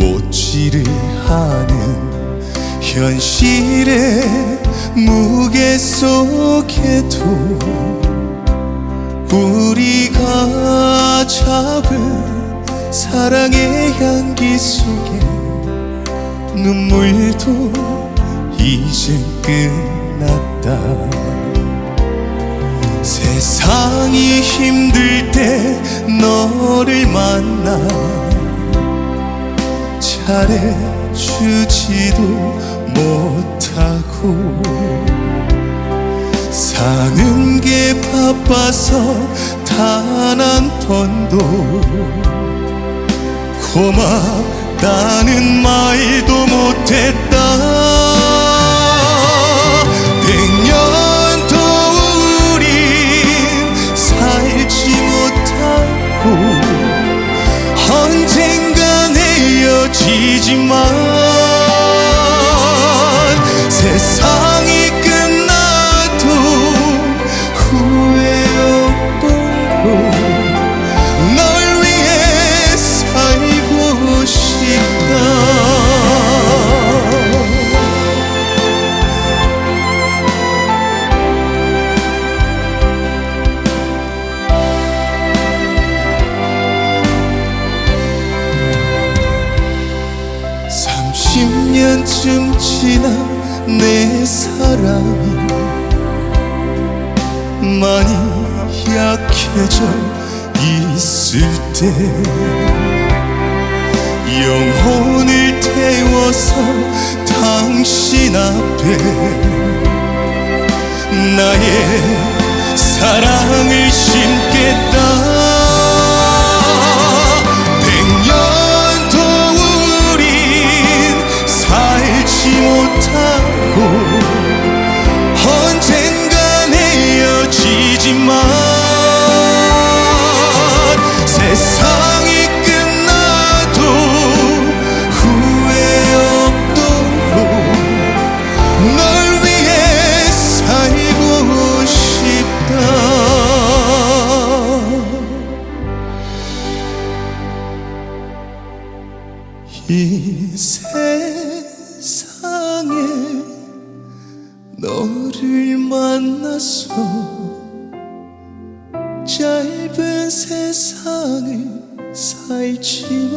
못질을 하는 현실의 무게 속에도 우리가 잡은 사랑의 향기 속에 눈물도 이젠 끝났다. 세상이 힘들 때 너를 만나 잘해주지도 못하고 사는 게 바빠서 단 한 번도 고맙다는 말도 못했다 Mang 년쯤 지난 내 사랑이 많이 약해져 있을 때 영혼을 태워서 당신 앞에 나의 사랑을 심겠다 이 세상에 너를 만나서 짧은 세상을 살지만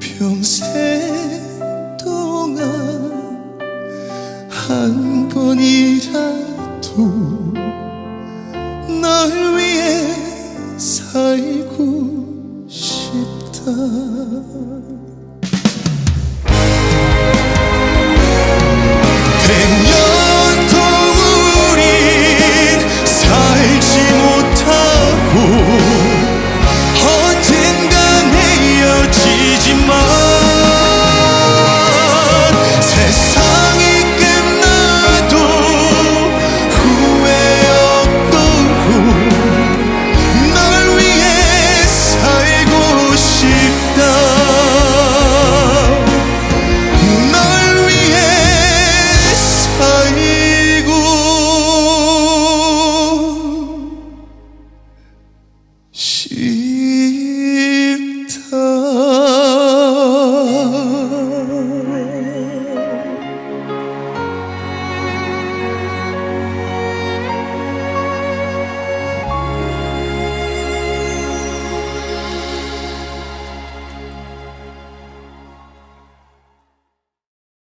평생 동안 한 번이라도 널 위해 살고 싶다